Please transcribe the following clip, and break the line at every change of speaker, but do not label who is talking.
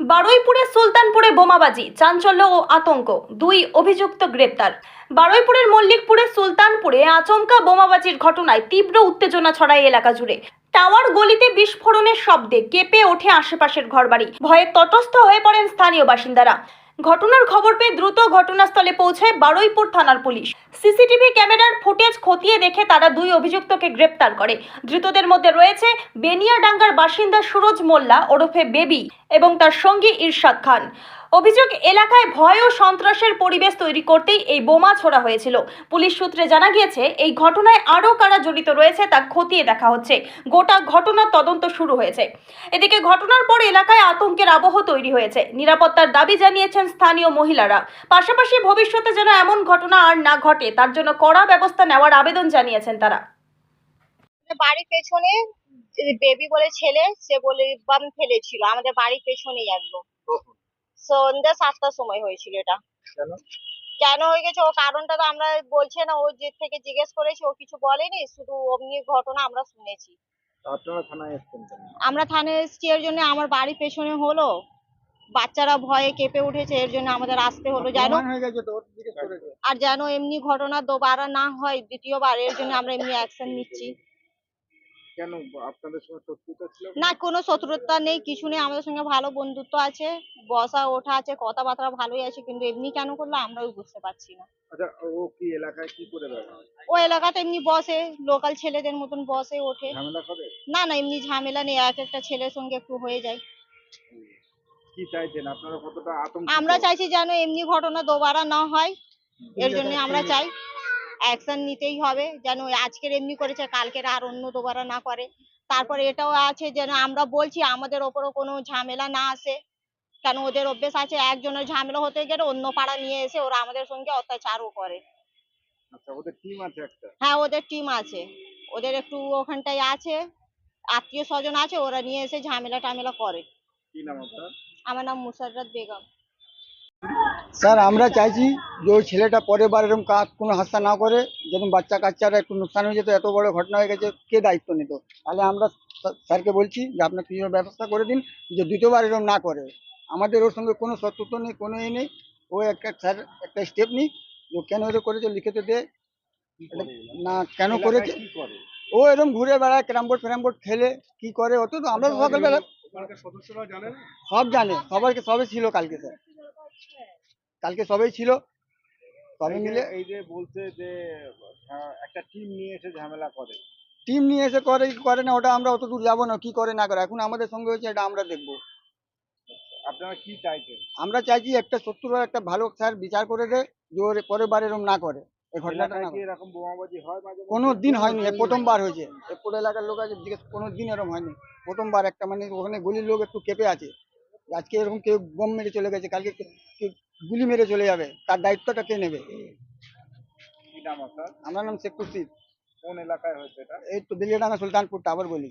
বারুইপুরে সুলতানপুরে বোমাবাজি, চাঞ্চল্য ও আতঙ্ক, দুই অভিযুক্ত গ্রেপ্তার। বারুইপুরের মল্লিকপুরে সুলতানপুরে আচমকা বোমাবাজির ঘটনায় তীব্র উত্তেজনা ছড়ায় এলাকা জুড়ে। টাওয়ার গলিতে বিস্ফোরণের শব্দে কেঁপে ওঠে আশেপাশের ঘরবাড়ি। ভয়ে তটস্থ হয়ে পড়েন স্থানীয় বাসিন্দারা। ঘটনার খবর পেয়ে দ্রুত ঘটনাস্থলে পৌঁছে বারুইপুর থানার পুলিশ। সিসিটিভি ক্যামেরার ফুটেজ খতিয়ে দেখে তারা দুই অভিযুক্তকে গ্রেপ্তার করে। ধৃতদের মধ্যে রয়েছে বেনিয়াডাঙ্গার বাসিন্দা সুরজ মোল্লা ওরফে বেবি এবং তার সঙ্গী ইরশাদ খান। অভিযোগ এলাকায় ভয় ও সন্ত্রাসের পরিবেশ তৈরি করতেই এই বোমা ছোড়া হয়েছিল। পুলিশ সূত্রে জানা গিয়েছে এই ঘটনায় আরও কারা জড়িত রয়েছে তা খতিয়ে দেখা হচ্ছে। গোটা ঘটনার তদন্ত শুরু হয়েছে। এদিকে ঘটনার পর এলাকায় আতঙ্কের আবহ তৈরি হয়েছে। নিরাপত্তার দাবি জানিয়েছেন স্থানীয় মহিলারা। পাশাপাশি ভবিষ্যতে যেন এমন ঘটনা আর না ঘটে তার জন্য কড়া ব্যবস্থা নেওয়ার আবেদন জানিয়েছেন তারা।
বাড়ির পেছনে বেবি বলে ছেলে সে বলে বাম ফেলেছিল আমাদের বাড়ির পেছনেই একদম। সন্ধ্যা সাতটার সময় হয়েছিল এটা।
কেন?
কেন হয়ে গেছে? ও কারণটা তো আমরা বলছে না ও যে থেকে জিজ্ঞেস করেছি ও কিছু বলেনি শুধু অমনি ঘটনা আমরা শুনেছি। আমরা থানায় এসেছি এর জন্য আমার বাড়ির পেছনে হলো। বাচ্চারা ভয়ে কেঁপে উঠেছে এর জন্য আমাদের আসতে হলো যেন আর যেন এমনি ঘটনা দোবারা না হয় দ্বিতীয়বার এর জন্য আমরা এমনি অ্যাকশন নিচ্ছি।
কেন আপনাদের সঙ্গে শত্রুতা ছিল
না কোনো শত্রুতা নেই কিছু নেই আমাদের সঙ্গে ভালো বন্ধুত্ব আছে বসা ওঠা আছে কথাবার্তা ভালোই আছে কিন্তু এমনি কেন করল আমরাও বুঝতে পারছি না।
আচ্ছা ও কি এলাকায় কি করে বেড়ায়?
ও এলাকাতে এমনি বসে লোকাল ছেলেদের মতন বসে ওঠে।
ঝামেলা করে?
না না এমনি ঝামেলা নেই এক একটা ছেলের সঙ্গে একটু হয়ে যায়।
কি চাইছেন? আপনারা কতটা আতঙ্ক
আমরা চাইছি যেন এমনি ঘটনা দোবারা না হয় এর জন্য আমরা চাই। অ্যাকশন নিতেই হবে। যেন আজকের এমনি করেছে কালকের আর অন্য দোবারা না করে। তারপরে এটাও আছে যেন আমরা বলছি আমাদের ওপরও কোনো ঝামেলা না আসে। কেন ওদের অভ্যেস আছে একজনের ঝামেলা হতে গেলে অন্য পাড়া নিয়ে এসে ওরা আমাদের সঙ্গে অত্যাচারও করে।
আচ্ছা
হ্যাঁ ওদের টিম আছে। ওদের একটু ওখানটায় আছে আত্মীয় স্বজন আছে ওরা নিয়ে এসে ঝামেলা টামেলা করে আমার নাম মুসাররাত বেগম।
স্যার আমরা চাইছি যে ওই ছেলেটা পরের বার এরকম কাজ কোনো হাস্তা না করে যেরকম বাচ্চা কাচ্চারা একটু নুকসান হয়ে যেত এত বড় ঘটনা হয়ে গেছে কে দায়িত্ব নিত? তাহলে আমরা স্যারকে বলছি যে আপনার কিছু ব্যবস্থা করে দিন যে দ্বিতীয়বার এরকম না করে। আমাদের ওর সঙ্গে কোনো শত্রুত্ব নেই কোনো এ নেই। ও একটা স্যার একটা স্টেপ নিই যে কেন এরকম করেছে লিখেতে দে। না কেন করেছে?
করে?
ও এরকম ঘুরে বেড়ায় ক্যারাম বোর্ড ফ্যারাম বোর্ড খেলে কি করে? অত তো আমরা সকালবেলা
সদস্যরা জানেন
সব জানে সবাইকে সবাই ছিল কালকে স্যার। কালকে সবাই ছিল। সবাই মিলে
এই যে বলছে যে আহ, একটা টিম নিয়ে এসে ঝামেলা করে।
টিম নিয়ে এসে করে কি করে না ওটা আমরা অত দূর যাব না কি করে না করে। এখন আমাদের সঙ্গে হয়েছে এটা আমরা দেখব।
আপনারা কি চাইছেন?
আমরা চাইছি একটা শত্রুর একটা ভালো স্যার বিচার করে দে যে ওর পরের বার এরকম না করে। এই ঘটনাটা না
এরকম বোমাবাজি হয়
কোনো দিন হয়নি প্রথমবার হয়েছে। পুরো এলাকার লোক আছে জিজ্ঞেস কোনো দিন এরকম হয়নি। প্রথমবার একটা মানে ওখানে গলির লোক একটু কেঁপে আছে। আজকে এরকম কেউ বোম মেরে চলে গেছে কালকে গুলি মেরে চলে যাবে? তার দায়িত্বটা কে নেবে? আমার নাম শেখ
কোন এলাকায় হয়েছে এটা?
এই তো বেলিয়াডাঙ্গা সুলতানপুর টাওয়ার বলি।